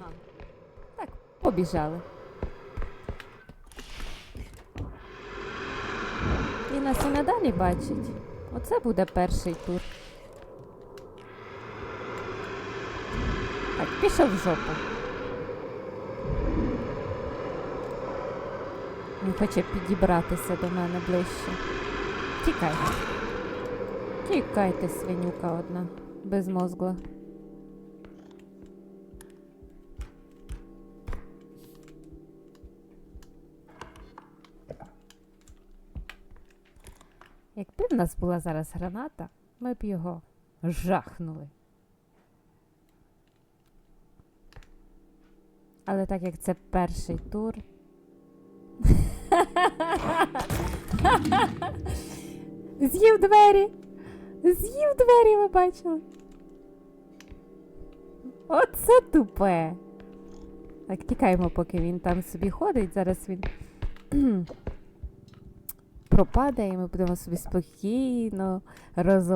Ага. Так, побіжали. І нас і надалі бачить. Оце буде перший тур. Так, пішов в жопу. Він хоче підібратися до мене ближче. Тікай. Тікайте, свинюка одна, безмозгла. Якби в нас була зараз граната, ми б його жахнули. Але так як це перший тур. З'їв двері! З'їв двері, ви бачили? Оце тупе. Так, тікаємо, поки він там собі ходить. Зараз він пропаде, і ми будемо собі спокійно роз